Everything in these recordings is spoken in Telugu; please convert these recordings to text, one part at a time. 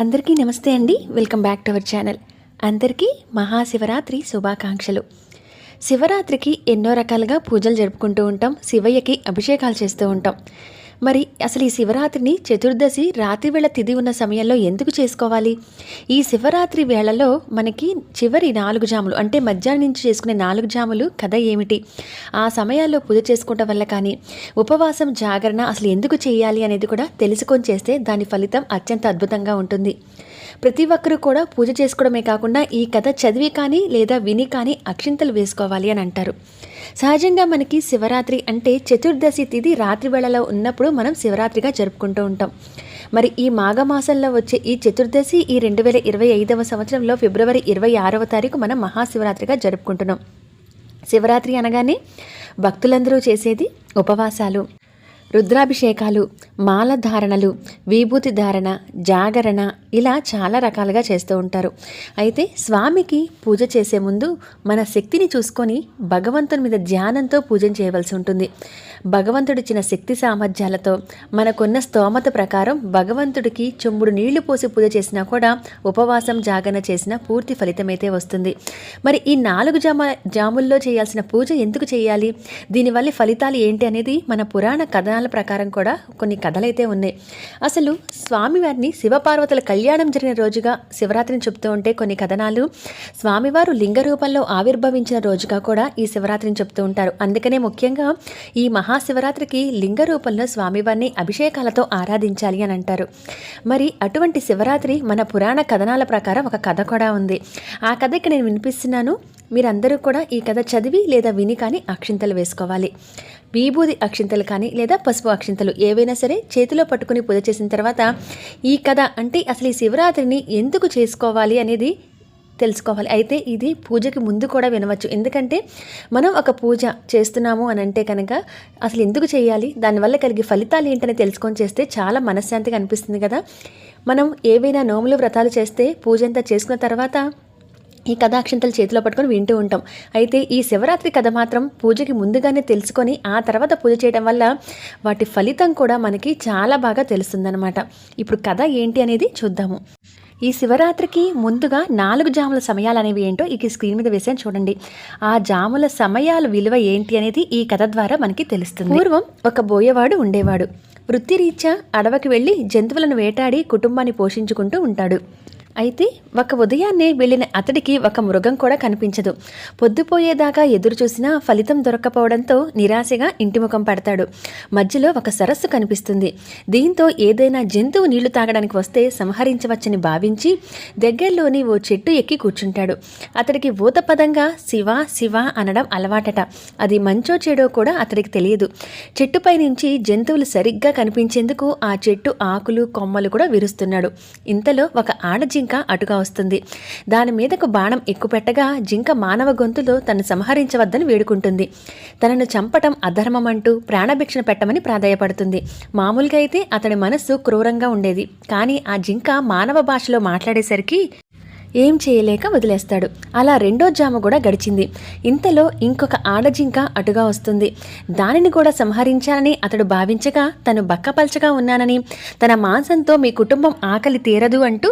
అందరికీ నమస్తే అండి. Welcome back to our channel. అందరికీ మహాశివరాత్రి శుభాకాంక్షలు. శివరాత్రికి ఎన్నో రకాలుగా పూజలు జరుపుకుంటూ ఉంటాం. శివయ్యకి అభిషేకాలు చేస్తూ ఉంటాం. మరి అసలు ఈ శివరాత్రిని చతుర్దశి రాత్రి వేళ ఉన్న సమయంలో ఎందుకు చేసుకోవాలి? ఈ శివరాత్రి వేళలో మనకి చివరి నాలుగు జాములు అంటే మధ్యాహ్నం నుంచి చేసుకునే నాలుగు జాములు కథ ఏమిటి? ఆ సమయాల్లో పూజ చేసుకోవటం వల్ల కానీ ఉపవాసం జాగరణ అసలు ఎందుకు చేయాలి అనేది కూడా తెలుసుకొని చేస్తే దాని ఫలితం అత్యంత అద్భుతంగా ఉంటుంది. ప్రతి ఒక్కరూ కూడా పూజ చేసుకోవడమే కాకుండా ఈ కథ చదివి కానీ లేదా విని కానీ అక్షింతలు వేసుకోవాలి అని అంటారు. సహజంగా మనకి శివరాత్రి అంటే చతుర్దశి తిథి రాత్రి వేళలో ఉన్నప్పుడు మనం శివరాత్రిగా జరుపుకుంటూ ఉంటాం. మరి ఈ మాఘమాసంలో వచ్చే ఈ చతుర్దశి ఈ రెండు వేల ఇరవై ఐదవ సంవత్సరంలో ఫిబ్రవరి ఇరవై ఆరవ తారీఖు మనం మహాశివరాత్రిగా జరుపుకుంటున్నాం. శివరాత్రి అనగానే భక్తులందరూ చేసేది ఉపవాసాలు రుద్రాభిషేకాలు మాల ధారణలు విభూతి ధారణ జాగరణ ఇలా చాలా రకాలుగా చేస్తూ ఉంటారు. అయితే స్వామికి పూజ చేసే ముందు మన శక్తిని చూసుకొని భగవంతుని మీద ధ్యానంతో పూజ చేయవలసి ఉంటుంది. భగవంతుడిచ్చిన శక్తి సామర్థ్యాలతో మనకున్న స్తోమత ప్రకారం భగవంతుడికి చెమ్ముడు నీళ్ళు పోసి పూజ చేసినా కూడా ఉపవాసం జాగరణ చేసిన పూర్తి ఫలితమైతే వస్తుంది. మరి ఈ నాలుగు జామ జాముల్లో చేయాల్సిన పూజ ఎందుకు చేయాలి? దీనివల్ల ఫలితాలు ఏంటి అనేది మన పురాణ కథనాల ప్రకారం కూడా కొన్ని కథలైతే ఉన్నాయి. అసలు స్వామివారిని శివపార్వతుల కళ్యాణం కళ్యాణం జరిగిన రోజుగా శివరాత్రిని చెప్తూ ఉంటే కొన్ని కథనాలు స్వామివారు లింగ రూపంలో ఆవిర్భవించిన రోజుగా కూడా ఈ శివరాత్రిని చెప్తూ ఉంటారు. అందుకనే ముఖ్యంగా ఈ మహాశివరాత్రికి లింగ రూపంలో స్వామివారిని అభిషేకాలతో ఆరాధించాలి అని అంటారు. మరి అటువంటి శివరాత్రి మన పురాణ కథనాల ప్రకారం ఒక కథ కూడా ఉంది. ఆ కథ ఇక్కడ నేను వినిపిస్తున్నాను. మీరందరూ కూడా ఈ కథ చదివి లేదా విని కానీ అక్షింతలు వేసుకోవాలి. విభూది అక్షింతలు కానీ లేదా పసుపు అక్షింతలు ఏవైనా సరే చేతిలో పట్టుకుని పూజ చేసిన తర్వాత ఈ కథ అంటే అసలు ఈ శివరాత్రిని ఎందుకు చేసుకోవాలి అనేది తెలుసుకోవాలి. అయితే ఇది పూజకి ముందు కూడా వినవచ్చు. ఎందుకంటే మనం ఒక పూజ చేస్తున్నాము అని అంటే కనుక అసలు ఎందుకు చేయాలి? దానివల్ల కలిగే ఫలితాలు ఏంటని తెలుసుకొని చేస్తే చాలా మనశ్శాంతిగా అనిపిస్తుంది కదా. మనం ఏవైనా నోములు వ్రతాలు చేస్తే పూజ అంతా చేసుకున్న తర్వాత ఈ కథాక్షింతలు చేతిలో పట్టుకొని వింటూ ఉంటాం. అయితే ఈ శివరాత్రి కథ మాత్రం పూజకి ముందుగానే తెలుసుకొని ఆ తర్వాత పూజ చేయడం వల్ల వాటి ఫలితం కూడా మనకి చాలా బాగా తెలుస్తుందన్నమాట. ఇప్పుడు కథ ఏంటి అనేది చూద్దాము. ఈ శివరాత్రికి ముందుగా నాలుగు జాముల సమయాలు అనేవి ఏంటో ఈ స్క్రీన్ మీద వేసాను చూడండి. ఆ జాముల సమయాలు విలువ ఏంటి అనేది ఈ కథ ద్వారా మనకి తెలుస్తుంది. పూర్వం ఒక బోయవాడు ఉండేవాడు. వృత్తిరీత్యా అడవికి వెళ్ళి జంతువులను వేటాడి కుటుంబాన్ని పోషించుకుంటూ ఉంటాడు. అయితే ఒక ఉదయాన్నే వెళ్ళిన అతడికి ఒక మృగం కూడా కనిపించదు. పొద్దుపోయేదాకా ఎదురు చూసినా ఫలితం దొరక్కపోవడంతో నిరాశగా ఇంటి ముఖం పడతాడు. మధ్యలో ఒక సరస్సు కనిపిస్తుంది. దీంతో ఏదైనా జంతువు నీళ్ళు తాగడానికి వస్తే సంహరించవచ్చని భావించి దగ్గరలోని ఓ చెట్టు ఎక్కి కూర్చుంటాడు. అతడికి ఊతపదంగా శివ శివ అనడం అలవాటట. అది మంచో చెడో కూడా అతడికి తెలియదు. చెట్టుపై నుంచి జంతువులు సరిగ్గా కనిపించేందుకు ఆ చెట్టు ఆకులు కొమ్మలు కూడా విరుస్తున్నాడు. ఇంతలో ఒక ఆడజీ జింక అటుగా వస్తుంది. దాని మీదకు బాణం ఎక్కుపెట్టగా జింక మానవ గొంతులో తను సంహరించవద్దని వేడుకుంటుంది. తనను చంపటం అధర్మం అంటూ ప్రాణభిక్షణ పెట్టమని ప్రాధాయపడుతుంది. మామూలుగా అయితే అతడి మనస్సు క్రూరంగా ఉండేది. కానీ ఆ జింక మానవ భాషలో మాట్లాడేసరికి ఏం చేయలేక వదిలేస్తాడు. అలా రెండో జామ కూడా గడిచింది. ఇంతలో ఇంకొక ఆడజింక అటుగా వస్తుంది. దానిని కూడా సంహరించాలని అతడు భావించగా తను బక్కపల్చగా ఉన్నానని తన మాంసంతో మీ కుటుంబం ఆకలి తీరదు అంటూ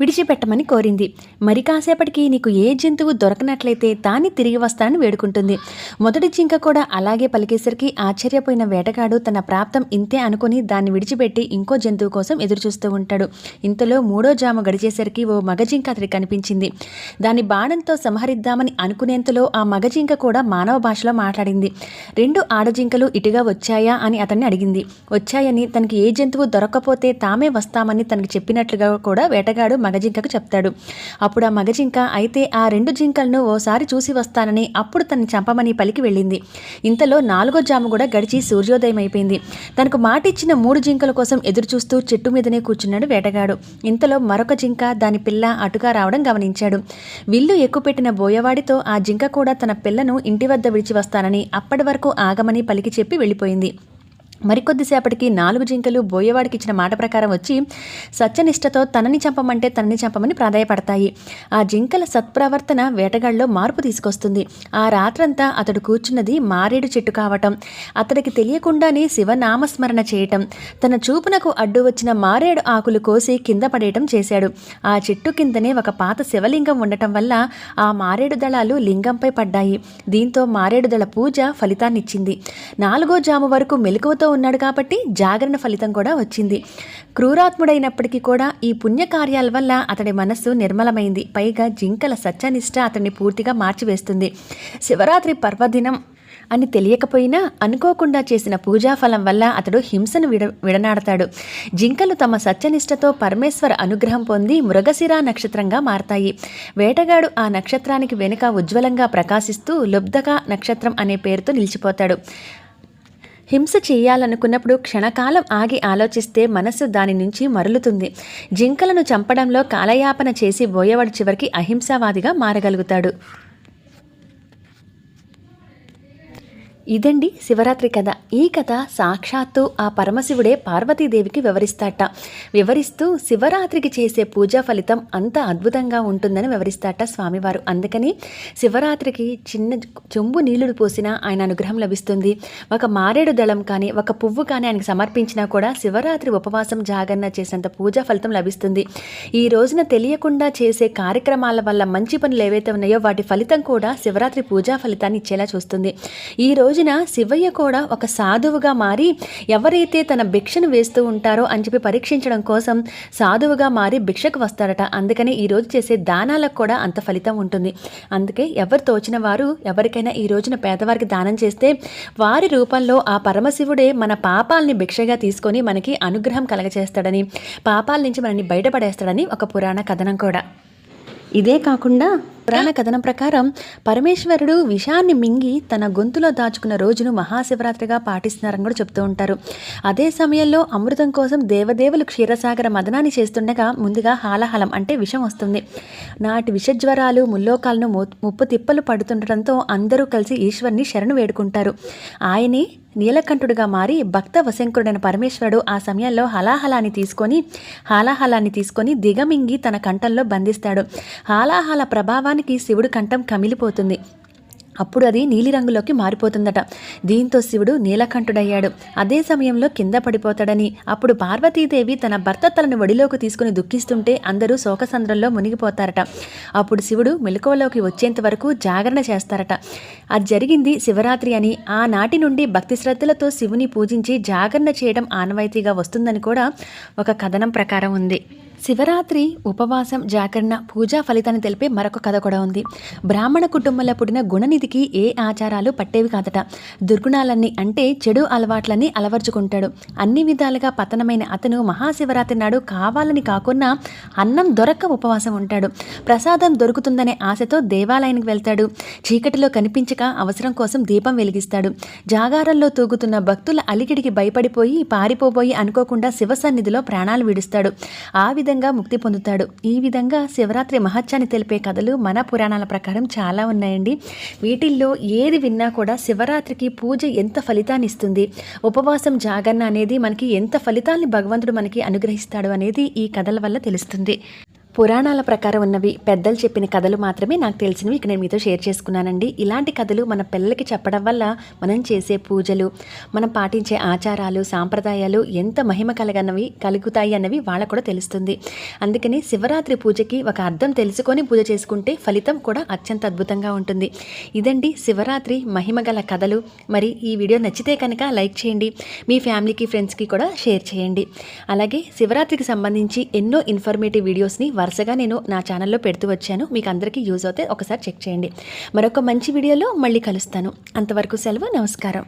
విడిచిపెట్టమని కోరింది. మరి కాసేపటికి నీకు ఏ జంతువు దొరకనట్లయితే దాన్ని తిరిగి వస్తానని వేడుకుంటుంది. మొదటి జింక కూడా అలాగే పలికేసరికి ఆశ్చర్యపోయిన వేటగాడు తన ప్రాప్తం ఇంతే అనుకుని దాన్ని విడిచిపెట్టి ఇంకో జంతువు కోసం ఎదురుచూస్తూ ఉంటాడు. ఇంతలో మూడో జాము గడిచేసరికి ఓ మగజింక అతడికి కనిపించింది. దాని బాణంతో సంహరిద్దామని అనుకునేంతలో ఆ మగజింక కూడా మానవ భాషలో మాట్లాడింది. రెండు ఆడజింకలు ఇటుగా వచ్చాయా అని అతన్ని అడిగింది. వచ్చాయని తనకి ఏ జంతువు దొరక్కపోతే తామే వస్తామని తనకి చెప్పినట్లుగా కూడా వేటగాడు మగజింకకు చెప్తాడు. అప్పుడు ఆ మగజింక అయితే ఆ రెండు జింకలను ఓసారి చూసి వస్తానని అప్పుడు తనని చంపమని పలికి వెళ్ళింది. ఇంతలో నాలుగో జాము కూడా గడిచి సూర్యోదయం అయిపోయింది. తనకు మాట ఇచ్చిన మూడు జింకల కోసం ఎదురు చూస్తూ చెట్టు మీదనే కూర్చున్నాడు వేటగాడు. ఇంతలో మరొక జింక దాని పిల్ల అటుగా రావడం గమనించాడు. విల్లు ఎక్కుపెట్టిన బోయవాడితో ఆ జింక కూడా తన పిల్లను ఇంటి వద్ద విడిచి వస్తానని అప్పటి వరకు ఆగమని పలికి చెప్పి వెళ్ళిపోయింది. మరికొద్దిసేపటికి నాలుగు జింకలు బోయేవాడికి ఇచ్చిన మాట ప్రకారం వచ్చి సత్యనిష్టతో తనని చంపమంటే తనని చంపమని ప్రాధాయపడతాయి. ఆ జింకల సత్ప్రవర్తన వేటగాళ్ళలో మార్పు తీసుకొస్తుంది. ఆ రాత్రంతా అతడు కూర్చున్నది మారేడు చెట్టు కావటం. అతడికి తెలియకుండానే శివనామస్మరణ చేయటం. తన చూపునకు అడ్డు వచ్చిన మారేడు ఆకులు కోసి కింద పడేయటం చేశాడు. ఆ చెట్టు కిందనే ఒక పాత శివలింగం ఉండటం వల్ల ఆ మారేడు దళాలు లింగంపై పడ్డాయి. దీంతో మారేడు దళ పూజ ఫలితాన్నిచ్చింది. నాలుగో జాము వరకు మెలకువతో ఉన్నాడు కాబట్టి జాగరణ ఫలితం కూడా వచ్చింది. క్రూరాత్ముడైనప్పటికీ కూడా ఈ పుణ్యకార్యాల వల్ల అతడి మనస్సు నిర్మలమైంది. పైగా జింకల సత్యనిష్ట అతన్ని పూర్తిగా మార్చివేస్తుంది. శివరాత్రి పర్వదినం అని తెలియకపోయినా అనుకోకుండా చేసిన పూజాఫలం వల్ల అతడు హింసను విడ విడనాడతాడు. జింకలు తమ సత్యనిష్టతో పరమేశ్వర అనుగ్రహం పొంది మృగశిరా నక్షత్రంగా మారతాయి. వేటగాడు ఆ నక్షత్రానికి వెనుక ఉజ్వలంగా ప్రకాశిస్తూ లుబ్ధక నక్షత్రం అనే పేరుతో నిలిచిపోతాడు. హింస చేయాలనుకున్నప్పుడు క్షణకాలం ఆగి ఆలోచిస్తే మనస్సు దాని నుంచి మరులుతుంది. జింకలను చంపడంలో కాలయాపన చేసి బోయవాడు చివరికి అహింసావాదిగా మారగలుగుతాడు. ఇదండి శివరాత్రి కథ. ఈ కథ సాక్షాత్తు ఆ పరమశివుడే పార్వతీదేవికి వివరిస్తాట. వివరిస్తూ శివరాత్రికి చేసే పూజా ఫలితం అంత అద్భుతంగా ఉంటుందని వివరిస్తాట స్వామివారు. అందుకని శివరాత్రికి చిన్న చెంబు నీళ్ళు పోసినా ఆయన అనుగ్రహం లభిస్తుంది. ఒక మారేడు దళం కానీ ఒక పువ్వు కానీ ఆయనకు సమర్పించినా కూడా శివరాత్రి ఉపవాసం జాగరణ చేసేంత పూజా ఫలితం లభిస్తుంది. ఈ రోజున తెలియకుండా చేసే కార్యక్రమాల వల్ల మంచి పనులు ఏవైతే ఉన్నాయో వాటి ఫలితం కూడా శివరాత్రి పూజా ఫలితాన్ని ఇచ్చేలా చూస్తుంది. ఈ రోజు రోజున శివయ్య కూడా ఒక సాధువుగా మారి ఎవరైతే తన భిక్షను వేస్తూ ఉంటారో అని చెప్పి పరీక్షించడం కోసం సాధువుగా మారి భిక్షకు వస్తాడట అందుకని ఈరోజు చేసే దానాలకు కూడా అంత ఫలితం ఉంటుంది. అందుకే ఎవరు తోచిన వారు ఎవరికైనా ఈ రోజున పేదవారికి దానం చేస్తే వారి రూపంలో ఆ పరమశివుడే మన పాపాలని భిక్షగా తీసుకొని మనకి అనుగ్రహం కలగచేస్తాడని పాపాల నుంచి మనల్ని బయటపడేస్తాడని ఒక పురాణ కథనం కూడా. ఇదే కాకుండా పురాణ కథనం ప్రకారం పరమేశ్వరుడు విషాన్ని మింగి తన గొంతులో దాచుకున్న రోజును మహాశివరాత్రిగా పాటిస్తున్నారని కూడా చెప్తూ ఉంటారు. అదే సమయంలో అమృతం కోసం దేవదేవులు క్షీరసాగర మదనాన్ని చేస్తుండగా ముందుగా హాలహలం అంటే విషం వస్తుంది. నాటి విషజ్వరాలు ముల్లోకాలను ముప్పు తిప్పలు పడుతుండటంతో అందరూ కలిసి ఈశ్వర్ని శరణు వేడుకుంటారు. ఆయనే నీలకంఠుడిగా మారి భక్త వశంకరుడైన పరమేశ్వరుడు ఆ సమయంలో హలాహలాన్ని తీసుకొని హాలాహలాన్ని తీసుకొని దిగమింగి తన కంఠంలో బంధిస్తాడు. హాలాహల ప్రభావానికి శివుడు కంఠం కమిలిపోతుంది. అప్పుడు అది నీలిరంగులోకి మారిపోతుందట. దీంతో శివుడు నీలకంఠుడయ్యాడు. అదే సమయంలో కింద పడిపోతాడని. అప్పుడు పార్వతీదేవి తన భర్త తలను ఒడిలోకి తీసుకుని దుఃఖిస్తుంటే అందరూ శోకసంద్రంలో మునిగిపోతారట. అప్పుడు శివుడు మెలకువలోకి వచ్చేంత వరకు జాగరణ చేస్తారట. అది జరిగింది శివరాత్రి అని. ఆనాటి నుండి భక్తి శ్రద్ధలతో శివుని పూజించి జాగరణ చేయడం ఆనవాయితీగా వస్తుందని కూడా ఒక కథనం ప్రకారం ఉంది. శివరాత్రి ఉపవాసం జాగరణ పూజా ఫలితాన్ని తెలిపే మరొక కథ కూడా ఉంది. బ్రాహ్మణ కుటుంబంలో పుట్టిన గుణనిధికి ఏ ఆచారాలు పట్టేవి కాదట. దుర్గుణాలన్నీ అంటే చెడు అలవాట్లన్నీ అలవర్చుకుంటాడు. అన్ని విధాలుగా పతనమైన అతను మహాశివరాత్రి నాడు కావాలని కాకున్నా అన్నం దొరక్క ఉపవాసం ఉంటాడు. ప్రసాదం దొరుకుతుందనే ఆశతో దేవాలయానికి వెళ్తాడు. చీకటిలో కనిపించక అవసరం కోసం దీపం వెలిగిస్తాడు. జాగారంలో తూగుతున్న భక్తుల అలికిడికి భయపడిపోయి పారిపోబోయి అనుకోకుండా శివ సన్నిధిలో ప్రాణాలు విడుస్తాడు. ఆ విధంగా ముక్తి పొందుతాడు. ఈ విధంగా శివరాత్రి మహత్యాన్ని తెలిపే కథలు మన పురాణాల ప్రకారం చాలా ఉన్నాయండి. వీటిల్లో ఏది విన్నా కూడా శివరాత్రికి పూజ ఎంత ఫలితాన్ని ఇస్తుంది? ఉపవాసం జాగరణ అనేది మనకి ఎంత ఫలితాన్ని భగవంతుడు మనకి అనుగ్రహిస్తాడు అనేది ఈ కథల వల్ల తెలుస్తుంది. పురాణాల ప్రకారం ఉన్నవి పెద్దలు చెప్పిన కథలు మాత్రమే నాకు తెలిసినవి. ఇక నేను మీతో షేర్ చేసుకున్నానండి. ఇలాంటి కథలు మన పిల్లలకి చెప్పడం వల్ల మనం చేసే పూజలు మనం పాటించే ఆచారాలు సాంప్రదాయాలు ఎంత మహిమ కలగనవి కలుగుతాయి అన్నవి వాళ్ళకు కూడా తెలుస్తుంది. అందుకని శివరాత్రి పూజకి ఒక అర్థం తెలుసుకొని పూజ చేసుకుంటే ఫలితం కూడా అత్యంత అద్భుతంగా ఉంటుంది. ఇదండి శివరాత్రి మహిమ గల కథలు. మరి ఈ వీడియో నచ్చితే కనుక లైక్ చేయండి. మీ ఫ్యామిలీకి ఫ్రెండ్స్కి కూడా షేర్ చేయండి. అలాగే శివరాత్రికి సంబంధించి ఎన్నో ఇన్ఫర్మేటివ్ వీడియోస్ని వరుసగా నేను నా ఛానల్లో పెడుతూ వచ్చాను. మీకు అందరికీ యూజ్ అవుతే ఒకసారి చెక్ చేయండి. మరొక మంచి వీడియోలో మళ్ళీ కలుస్తాను. అంతవరకు సెలవు నమస్కారం.